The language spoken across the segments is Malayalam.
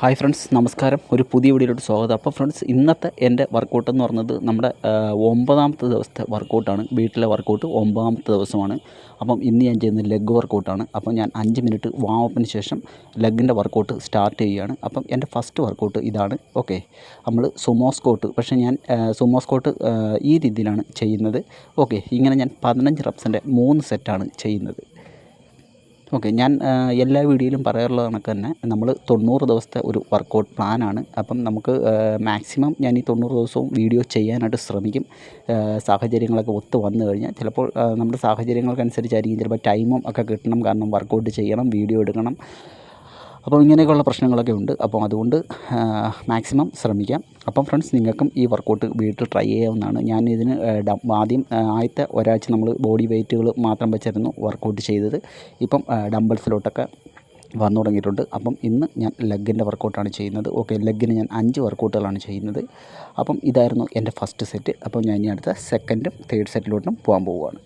ഹായ് ഫ്രണ്ട്സ് നമസ്കാരം. ഒരു പുതിയ വീഡിയോയിലോട്ട് സ്വാഗതം. അപ്പോൾ ഫ്രണ്ട്സ് ഇന്നത്തെ എന്റെ വർക്കൗട്ട് എന്ന് പറഞ്ഞത് നമ്മുടെ ഒമ്പതാമത്തെ ദിവസത്തെ വർക്കൗട്ടാണ് വീട്ടിലെ വർക്കൗട്ട് ഒമ്പതാമത്തെ ദിവസമാണ്. അപ്പം ഇന്ന് ഞാൻ ചെയ്യുന്നത് ലെഗ് വർക്കൗട്ടാണ് അപ്പം ഞാൻ അഞ്ച് മിനിറ്റ് വാമപ്പിന് ശേഷം ലെഗിന്റെ വർക്കൗട്ട് സ്റ്റാർട്ട് ചെയ്യുകയാണ്. അപ്പം എന്റെ ഫസ്റ്റ് വർക്കൗട്ട് ഇതാണ്. ഓക്കെ നമ്മൾ സുമോ സ്കോട്ട് പക്ഷേ ഞാൻ സുമോസ്കോട്ട് സുമോ സ്കോട്ട് ഈ രീതിയിലാണ് ചെയ്യുന്നത്. ഓക്കെ ഇങ്ങനെ ഞാൻ പതിനഞ്ച് റപ്സിന്റെ മൂന്ന് സെറ്റാണ് ചെയ്യുന്നത്. ഓക്കെ ഞാൻ എല്ലാ വീഡിയോയിലും പറയാറുള്ള കണക്ക് തന്നെ നമ്മൾ തൊണ്ണൂറ് ദിവസത്തെ ഒരു വർക്കൗട്ട് പ്ലാനാണ് അപ്പം നമുക്ക് മാക്സിമം ഞാൻ ഈ തൊണ്ണൂറ് ദിവസവും വീഡിയോ ചെയ്യാനായിട്ട് ശ്രമിക്കും. സാഹചര്യങ്ങളൊക്കെ ഒത്ത് വന്നു കഴിഞ്ഞാൽ ചിലപ്പോൾ നമ്മുടെ സാഹചര്യങ്ങൾക്കനുസരിച്ചായിരിക്കും ചിലപ്പോൾ ടൈമും ഒക്കെ കിട്ടണം. കാരണം വർക്കൗട്ട് ചെയ്യണം വീഡിയോ എടുക്കണം. അപ്പോൾ ഇങ്ങനെയൊക്കെയുള്ള പ്രശ്നങ്ങളൊക്കെ ഉണ്ട്. അപ്പോൾ അതുകൊണ്ട് മാക്സിമം ശ്രമിക്കാം. അപ്പം ഫ്രണ്ട്സ് നിങ്ങൾക്കും ഈ വർക്കൗട്ട് വീട്ടിൽ ട്രൈ ചെയ്യാവുന്നതാണ്. ഞാൻ ഇതിന് ആദ്യം ആദ്യത്തെ ഒരാഴ്ച നമ്മൾ ബോഡി വെയ്റ്റുകൾ മാത്രം വെച്ചായിരുന്നു വർക്കൗട്ട് ചെയ്തത്. ഇപ്പം ഡംബിൾസിലോട്ടൊക്കെ വന്നു തുടങ്ങിയിട്ടുണ്ട്. അപ്പം ഇന്ന് ഞാൻ ലെഗിന്റെ വർക്കൗട്ടാണ് ചെയ്യുന്നത്. ഓക്കെ ലെഗിന് ഞാൻ അഞ്ച് വർക്കൗട്ടുകളാണ് ചെയ്യുന്നത്. അപ്പം ഇതായിരുന്നു എന്റെ ഫസ്റ്റ് സെറ്റ് അപ്പം ഞാൻ ഇനി അടുത്ത സെക്കൻഡും തേർഡ് സെറ്റിലോട്ടും പോകാൻ പോവുകയാണ്.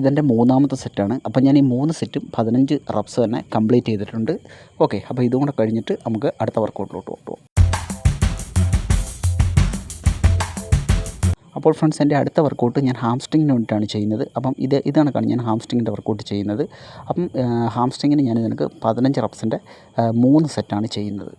ഇതെന്റെ മൂന്നാമത്തെ സെറ്റാണ്. അപ്പോൾ ഞാൻ ഈ മൂന്ന് സെറ്റും പതിനഞ്ച് റബ്സ് തന്നെ കംപ്ലീറ്റ് ചെയ്തിട്ടുണ്ട്. ഓക്കെ അപ്പോൾ ഇതും കൂടെ കഴിഞ്ഞിട്ട് നമുക്ക് അടുത്ത വർക്കൗട്ടിലോട്ട് പോകാം അപ്പോൾ ഫ്രണ്ട്സ് എന്റെ അടുത്ത വർക്കൗട്ട് ഞാൻ ഹാംസ്ട്രിങ്ങിന് വേണ്ടിയിട്ടാണ് ചെയ്യുന്നത്. അപ്പം ഇത് ഇതാണ് കാണും ഞാൻ ഹാംസ്ട്രിങ്ങിന്റെ വർക്കൗട്ട് ചെയ്യുന്നത്. അപ്പം ഹാംസ്ട്രിങ്ങിന് ഞാൻ നിനക്ക് പതിനഞ്ച് റബ്സിന്റെ മൂന്ന് സെറ്റാണ് ചെയ്യുന്നത്.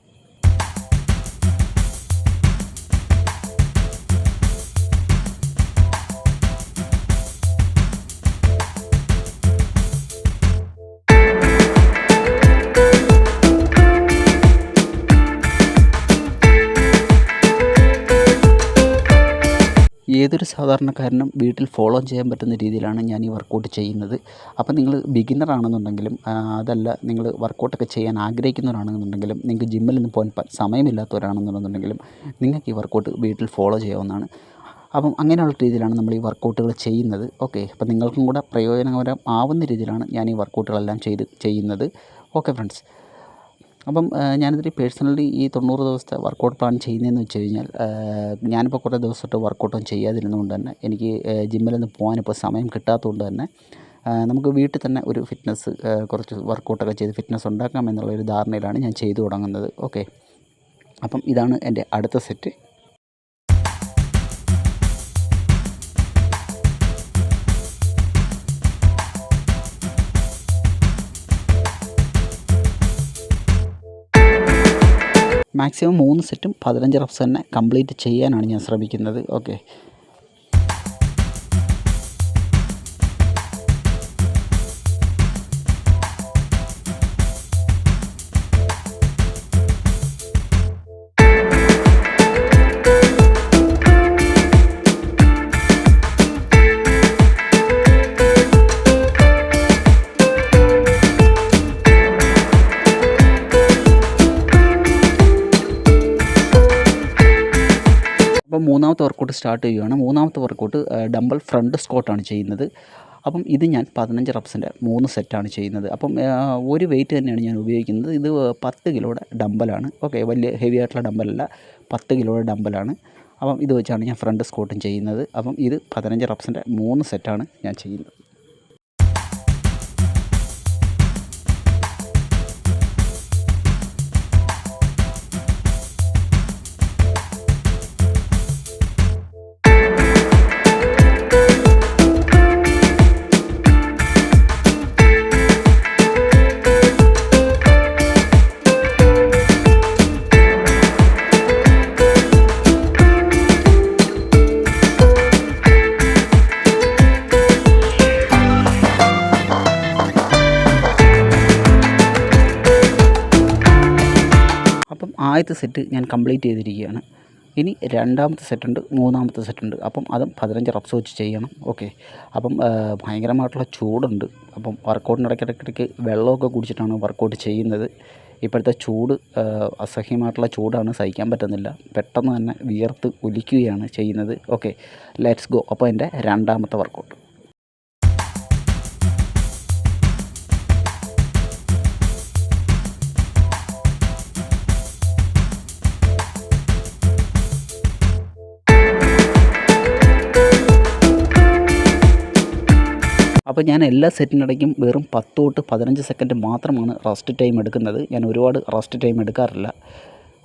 സാധാരണക്കാരനും വീട്ടിൽ ഫോളോ ചെയ്യാൻ പറ്റുന്ന രീതിയിലാണ് ഞാൻ ഈ വർക്കൗട്ട് ചെയ്യുന്നത്. അപ്പോൾ നിങ്ങൾ ബിഗിനർ ആണെന്നുണ്ടെങ്കിലും അതല്ല നിങ്ങൾ വർക്കൗട്ടൊക്കെ ചെയ്യാൻ ആഗ്രഹിക്കുന്നവരാണെന്നുണ്ടെങ്കിലും നിങ്ങൾക്ക് ജിമ്മിൽ നിന്ന് പോകാൻ സമയമില്ലാത്തവരാണെന്നുണ്ടെങ്കിലും നിങ്ങൾക്ക് ഈ വർക്കൗട്ട് വീട്ടിൽ ഫോളോ ചെയ്യാവുന്നതാണ്. അപ്പം അങ്ങനെയുള്ള രീതിയിലാണ് നമ്മൾ ഈ വർക്കൗട്ടുകൾ ചെയ്യുന്നത്. ഓക്കെ അപ്പം നിങ്ങൾക്കും കൂടെ പ്രയോജനകരം ആവുന്ന രീതിയിലാണ് ഞാൻ ഈ വർക്കൗട്ടുകളെല്ലാം ചെയ്ത് ചെയ്യുന്നത്. ഓക്കെ ഫ്രണ്ട്സ് അപ്പം ഞാനിതിൽ പേഴ്സണലി ഈ തൊണ്ണൂറ് ദിവസത്തെ വർക്കൗട്ട് പ്ലാൻ ചെയ്യുന്നതെന്ന് വെച്ച് കഴിഞ്ഞാൽ ഞാനിപ്പോൾ കുറേ ദിവസമായിട്ട് വർക്കൗട്ടൊന്നും ചെയ്യാതിരുന്നതുകൊണ്ട് തന്നെ എനിക്ക് ജിമ്മിലൊന്നും പോകാനിപ്പോൾ സമയം കിട്ടാത്തതുകൊണ്ട് തന്നെ നമുക്ക് വീട്ടിൽ തന്നെ ഒരു ഫിറ്റ്നസ് കുറച്ച് വർക്കൗട്ടൊക്കെ ചെയ്ത് ഫിറ്റ്നസ് ഉണ്ടാക്കാം എന്നുള്ള ഒരു ധാരണയിലാണ് ഞാൻ ചെയ്തു തുടങ്ങുന്നത്. ഓക്കെ. അപ്പം ഇതാണ് എന്റെ അടുത്ത സെറ്റ്. മാക്സിമം മൂന്ന് സെറ്റും പതിനഞ്ച് റഫ്സ് തന്നെ കംപ്ലീറ്റ് ചെയ്യാനാണ് ഞാൻ ശ്രമിക്കുന്നത്. ഓക്കെ മൂന്നാമത്തെ വർക്കൗട്ട് സ്റ്റാർട്ട് ചെയ്യുകയാണ് മൂന്നാമത്തെ വർക്കൗട്ട് ഡംബൽ ഫ്രണ്ട് സ്കോട്ടാണ് ചെയ്യുന്നത്. അപ്പം ഇത് ഞാൻ പതിനഞ്ച് റപ്സിന്റെ മൂന്ന് സെറ്റാണ് ചെയ്യുന്നത്. അപ്പം ഒരു വെയിറ്റ് തന്നെയാണ് ഞാൻ ഉപയോഗിക്കുന്നത്. ഇത് പത്ത് കിലോയുടെ ഡമ്പലാണ് ഓക്കെ വലിയ ഹെവി ആയിട്ടുള്ള ഡമ്പലല്ല പത്ത് കിലോയുടെ ഡമ്പലാണ് അപ്പം ഇത് വെച്ചാണ് ഞാൻ ഫ്രണ്ട് സ്കോട്ടും ചെയ്യുന്നത്. അപ്പം ഇത് പതിനഞ്ച് റപ്സിന്റെ മൂന്ന് സെറ്റാണ് ഞാൻ ചെയ്യുന്നത്. ആദ്യത്തെ സെറ്റ് ഞാൻ കംപ്ലീറ്റ് ചെയ്തിരിക്കുകയാണ്. ഇനി രണ്ടാമത്തെ സെറ്റുണ്ട് മൂന്നാമത്തെ സെറ്റുണ്ട്. അപ്പം അതും പതിനഞ്ച് റപ്സ് വെച്ച് ചെയ്യണം. ഓക്കെ. അപ്പം ഭയങ്കരമായിട്ടുള്ള ചൂടുണ്ട്. അപ്പം വർക്കൗട്ടിന് ഇടയ്ക്കിടയ്ക്കിടയ്ക്ക് വെള്ളമൊക്കെ കുടിച്ചിട്ടാണ് വർക്കൗട്ട് ചെയ്യുന്നത്. ഇപ്പോഴത്തെ ചൂട് അസഹ്യമായിട്ടുള്ള ചൂടാണ്. സഹിക്കാൻ പറ്റുന്നില്ല. പെട്ടെന്ന് തന്നെ വിയർത്ത് ഒലിക്കുകയാണ് ചെയ്യുന്നത്. ഓക്കെ. ലെറ്റ്സ് ഗോ അപ്പോൾ എന്റെ രണ്ടാമത്തെ വർക്കൗട്ട് അപ്പോൾ ഞാൻ എല്ലാ സെറ്റിനിടയ്ക്കും വെറും പത്ത് തൊട്ട് പതിനഞ്ച് സെക്കൻഡ് മാത്രമാണ് റസ്റ്റ് ടൈം എടുക്കുന്നത്. ഞാൻ ഒരുപാട് റസ്റ്റ് ടൈം എടുക്കാറില്ല.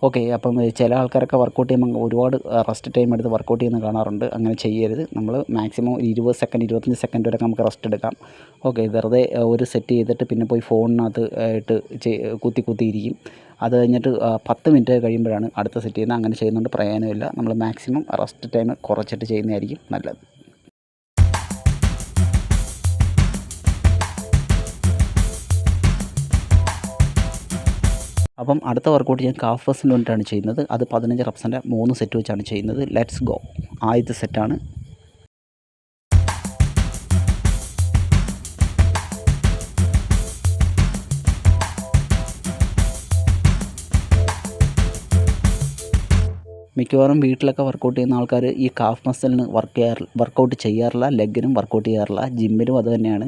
ഓക്കെ അപ്പം ചില ആൾക്കാരൊക്കെ വർക്കൗട്ട് ചെയ്യുമ്പോൾ ഒരുപാട് റെസ്റ്റ് ടൈം എടുത്ത് വർക്കൗട്ട് ചെയ്യുന്ന കാണാറുണ്ട്. അങ്ങനെ ചെയ്യരുത്. നമ്മൾ മാക്സിമം ഒരു ഇരുപത് സെക്കൻഡ് ഇരുപത്തഞ്ച് സെക്കൻഡ് വരെ നമുക്ക് റെസ്റ്റ് എടുക്കാം. ഓക്കെ വെറുതെ ഒരു സെറ്റ് ചെയ്തിട്ട് പിന്നെ പോയി ഫോണിനകത്ത് ഇട്ട് കുത്തി കുത്തിയിരിക്കും അത് കഴിഞ്ഞിട്ട് പത്ത് മിനിറ്റ് കഴിയുമ്പോഴാണ് അടുത്ത സെറ്റ് ചെയ്യുന്നത്. അങ്ങനെ ചെയ്യുന്നതുകൊണ്ട് പ്രയോജനമില്ല. നമ്മൾ മാക്സിമം റെസ്റ്റ് ടൈം കുറച്ചിട്ട് ചെയ്യുന്നതായിരിക്കും നല്ലത്. അപ്പം അടുത്ത വർക്കൗട്ട് ഞാൻ കാഫ് ഫസ്റ്റിന് വേണ്ടിയിട്ടാണ് ചെയ്യുന്നത്. അത് പതിനഞ്ച് റെപ്സിന്റെ മൂന്ന് സെറ്റ് വെച്ചാണ് ചെയ്യുന്നത്. ലെറ്റ്സ് ഗോ ആദ്യത്തെ സെറ്റാണ് മിക്കവാറും വീട്ടിലൊക്കെ വർക്കൗട്ട് ചെയ്യുന്ന ആൾക്കാർ ഈ കാഫ് മസിലിന് വർക്ക് ചെയ്യാറ് വർക്കൗട്ട് ചെയ്യാറില്ല ലെഗിനും വർക്കൗട്ട് ചെയ്യാറില്ല ജിമ്മിലും അത് തന്നെയാണ്.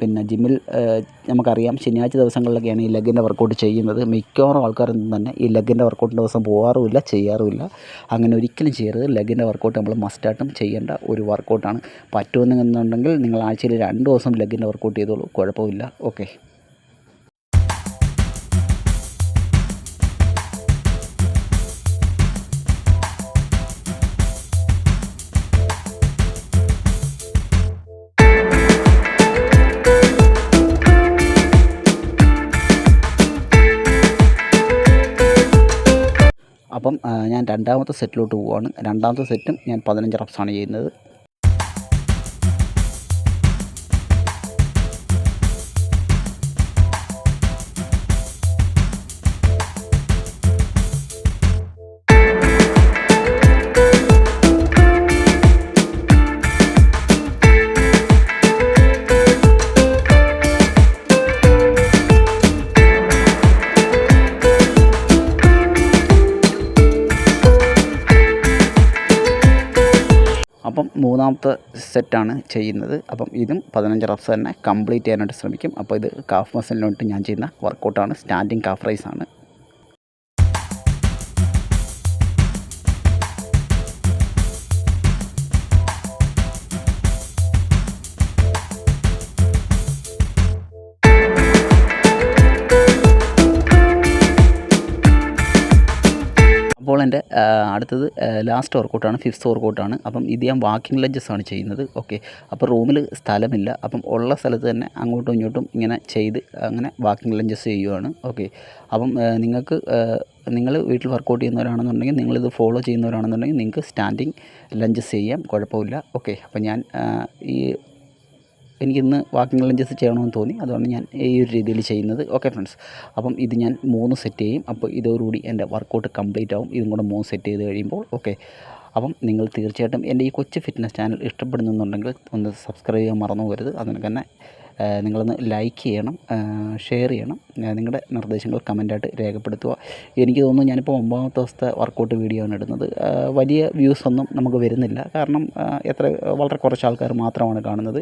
പിന്നെ ജിമ്മിൽ നമുക്കറിയാം ശനിയാഴ്ച ദിവസങ്ങളിലൊക്കെയാണ് ഈ ലെഗിന്റെ വർക്കൗട്ട് ചെയ്യുന്നത്. മിക്കവാറും ആൾക്കാരൊന്നും തന്നെ ഈ ലെഗിന്റെ വർക്കൗട്ടിന്റെ ദിവസം പോകാറുമില്ല ചെയ്യാറുമില്ല. അങ്ങനെ ഒരിക്കലും ചെയ്യരുത്. ലെഗിന്റെ വർക്കൗട്ട് നമ്മൾ മസ്റ്റായിട്ടും ചെയ്യേണ്ട ഒരു വർക്കൗട്ടാണ് പറ്റുമെന്നുണ്ടെങ്കിൽ നിങ്ങൾ ആഴ്ചയിൽ രണ്ട് ദിവസം ലെഗിന്റെ വർക്കൗട്ട് ചെയ്തോളൂ. കുഴപ്പമില്ല. ഓക്കെ അപ്പം ഞാൻ രണ്ടാമത്തെ സെറ്റിലോട്ട് പോവുകയാണ് രണ്ടാമത്തെ സെറ്റും ഞാൻ പതിനഞ്ച് റപ്സാണ് ചെയ്യുന്നത്. അപ്പം മൂന്നാമത്തെ സെറ്റാണ് ചെയ്യുന്നത്. അപ്പം ഇതും പതിനഞ്ച് റഫ്സ് തന്നെ കംപ്ലീറ്റ് ചെയ്യാനായിട്ട് ശ്രമിക്കും. അപ്പോൾ ഇത് കാഫ് മസിലിന് ഞാൻ ചെയ്യുന്ന വർക്കൗട്ടാണ് സ്റ്റാൻഡിങ് കാഫ് റൈസ് അടുത്തത് ലാസ്റ്റ് വർക്കൗട്ടാണ് ഫിഫ്ത്ത് വർക്കൗട്ടാണ് അപ്പം ഇത് ഞാൻ വാക്കിംഗ് ആണ് ചെയ്യുന്നത്. ഓക്കെ അപ്പോൾ റൂമിൽ സ്ഥലമില്ല. അപ്പം ഉള്ള സ്ഥലത്ത് തന്നെ അങ്ങോട്ടും ഇങ്ങോട്ടും ഇങ്ങനെ ചെയ്ത് അങ്ങനെ വാക്കിംഗ് ലഞ്ചസ് ചെയ്യുവാണ്. ഓക്കെ അപ്പം നിങ്ങൾക്ക് നിങ്ങൾ വീട്ടിൽ വർക്കൗട്ട് ചെയ്യുന്നവരാണെന്നുണ്ടെങ്കിൽ നിങ്ങളിത് ഫോളോ ചെയ്യുന്നവരാണെന്നുണ്ടെങ്കിൽ നിങ്ങൾക്ക് സ്റ്റാൻഡിങ് ലഞ്ചസ് ചെയ്യാം. കുഴപ്പമില്ല. ഓക്കെ അപ്പം ഞാൻ ഈ എനിക്കിന്ന് വാക്കിംഗ് ലഞ്ചസ് ചെയ്യണമെന്ന് തോന്നി. അതുകൊണ്ട് ഞാൻ ഈ ഒരു രീതിയിൽ ചെയ്യുന്നത്. ഓക്കെ ഫ്രണ്ട്സ് അപ്പം ഇത് ഞാൻ മൂന്ന് സെറ്റ് ചെയ്യും. അപ്പോൾ ഇതോടുകൂടി എന്റെ വർക്കൗട്ട് കംപ്ലീറ്റ് ആവും. ഇതും കൂടെ മൂന്ന് സെറ്റ് ചെയ്ത് കഴിയുമ്പോൾ ഓക്കെ അപ്പം നിങ്ങൾ തീർച്ചയായിട്ടും എന്റെ ഈ കൊച്ചു ഫിറ്റ്നസ് ചാനൽ ഇഷ്ടപ്പെടുന്നുണ്ടെങ്കിൽ ഒന്ന് സബ്സ്ക്രൈബ് ചെയ്യാൻ മറന്നു പോകരുത്. അതിന് തന്നെ നിങ്ങളൊന്ന് ലൈക്ക് ചെയ്യണം ഷെയർ ചെയ്യണം. നിങ്ങളുടെ നിർദ്ദേശങ്ങൾ കമന്റായിട്ട് രേഖപ്പെടുത്തുക. എനിക്ക് തോന്നുന്നു ഞാനിപ്പോൾ ഒമ്പതാമത്തെ ദിവസത്തെ വർക്കൗട്ട് വീഡിയോ ആണ് ഇടുന്നത്. വലിയ വ്യൂസ് ഒന്നും നമുക്ക് വരുന്നില്ല. കാരണം എത്ര വളരെ കുറച്ച് ആൾക്കാർ മാത്രമാണ് കാണുന്നത്.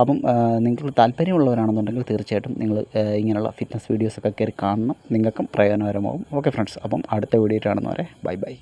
അപ്പം നിങ്ങൾക്ക് താല്പര്യമുള്ളവരാണെന്നുണ്ടെങ്കിൽ തീർച്ചയായിട്ടും നിങ്ങൾ ഇങ്ങനെയുള്ള ഫിറ്റ്നസ് വീഡിയോസൊക്കെ കയറി കാണണം. നിങ്ങൾക്കും പ്രയോജനകരമാകും ഓക്കെ ഫ്രണ്ട്സ് അപ്പം അടുത്ത വീഡിയോ കാണുന്നവരെ ബൈ ബൈ